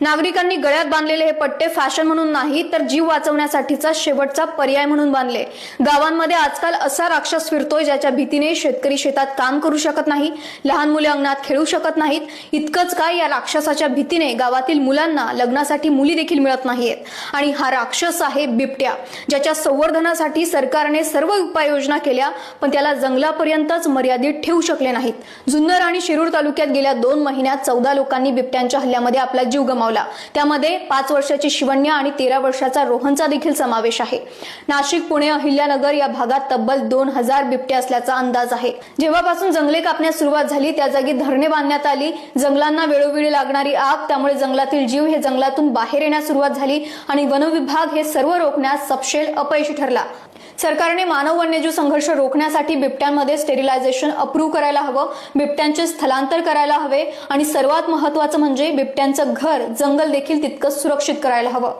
नागरिकांनी गळ्यात बांधलेले हे पट्टे फॅशन म्हणून नाही तर जीव वाचवण्यासाठीचा शेवटचा पर्याय म्हणून बांधले. गावांमध्ये आजकाल असा राक्षस फिरतोय ज्याच्या भीतीने शेतकरी शेतात काम करू शकत नाही लहान मुले अंगणात खेळू शकत नाहीत. इतकंच काय या राक्षसाच्या भीतीने गावातील मुलांना लग्नासाठी मुली देखील मिळत नाहीयेत. आणि हा राक्षस आहे बिबट्या ज्याच्या संवर्धनासाठी सरकारने सर्व उपाययोजना केल्या पण त्याला जंगलापर्यंतच मर्यादित ठेवू शकले नाहीत. जुन्नर आणि शिरूर तालुक्यात गेल्या दोन महिन्यात चौदा लोकांनी बिबट्यांच्या हल्ल्यामध्ये आपला जीव गमावला. त्यामध्ये पाच वर्षाची शिवण्या आणि तेरा वर्षाचा रोहनचा देखील समावेश आहे. नाशिक पुणे अहिल्यानगर या भागात तब्बल दोन हजार बिबटे असल्याचा अंदाज आहे. जेव्हापासून जंगले कापण्यास सुरुवात झाली त्या जागी धरणे बांधण्यात आली. जंगलांना वेळोवेळी लागणारी आग त्यामुळे जंगलातील जीव हे जंगलातून बाहेर येण्यास सुरुवात झाली आणि वनविभाग हे सर्व रोखण्यास सपशेल अपयशी ठरला. सरकारने मानव वन्यजीव संघर्ष रोखण्यासाठी बिबट्यांमध्ये स्टेरिलायझेशन अप्रूव्ह करायला हवं बिबट्यांचे स्थलांतर करायला हवे आणि सर्वात महत्वाचं म्हणजे बिबट्यांचं घर जंगल देखील तितकंच सुरक्षित करायला हवं.